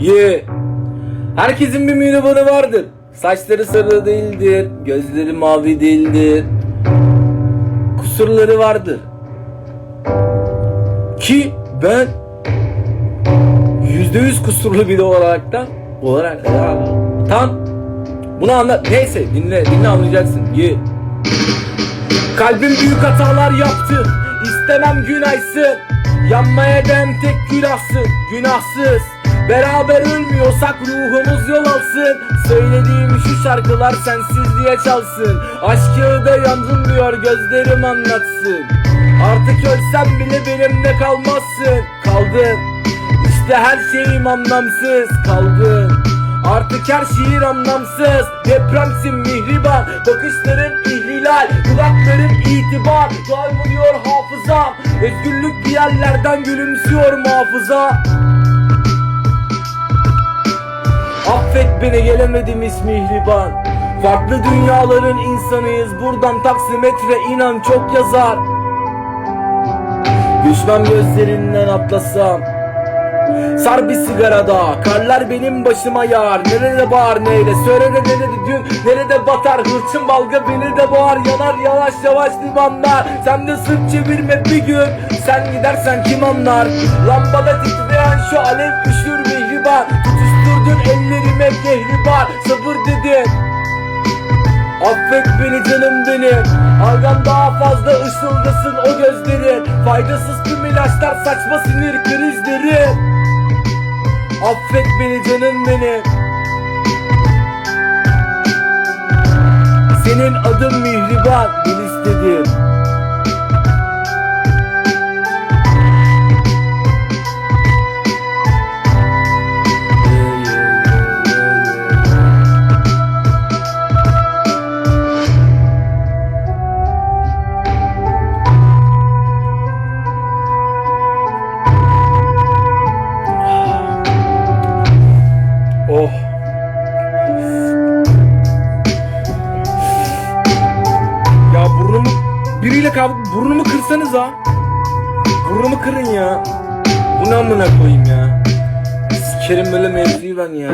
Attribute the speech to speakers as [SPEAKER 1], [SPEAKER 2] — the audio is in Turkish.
[SPEAKER 1] Ye. Herkesin bir minibanı vardır. Saçları sarı değildir. Gözleri mavi değildir. Kusurları vardır. Ki ben yüzde yüz kusurlu biri olarak da olarak ya, tam bunu anla neyse dinle dinle anlayacaksın ye Kalbim büyük hatalar yaptı İstemem günaysın Yanmaya den tek günahsın Günahsız. Beraber ölmüyorsak ruhumuz yol alsın. Söylediğim şu şarkılar sensizliğe çalsın. Aşk da yandım diyor gözlerim anlatsın. Artık ölsem bile benimle kalmazsın. Kaldın. İşte her şeyim anlamsız. Kaldın. Artık her şiir anlamsız. Depremsin mihriban Bakışların ihlilal Dudakların itibar. Kayboluyor hafızam Özgürlük bir yerlerden gülümsüyor muhafıza. Affet beni gelemedim ismihriban Farklı dünyaların insanıyız Buradan taksimetre inan çok yazar. Düşmem gözlerinden atlasam Sar bir sigarada Karlar benim başıma yağar Nerede bağır neyle? Söyle de nerede gün Nerede batar? Hırçın balga beni de boğar Yanar yavaş yavaş limanlar Sen de sırt çevirme bir gün Sen gidersen kim anlar? Lambada titreyen şu alev üşür mihriban Tutuşturdun ellerime kehribar Sabır dedin. Affet beni canım benim. Algam daha fazla ışıldasın o gözlerin. Faydasız tüm ilaçlar saçma sinir krizleri Affet beni canım benim. Senin adın Mihriban bil istedim biriyle kavga burnumu kırsanız ha. Burnumu kırın ya. Bu ne amına koyayım ya. Sikerim böyle mevzuyu ben ya.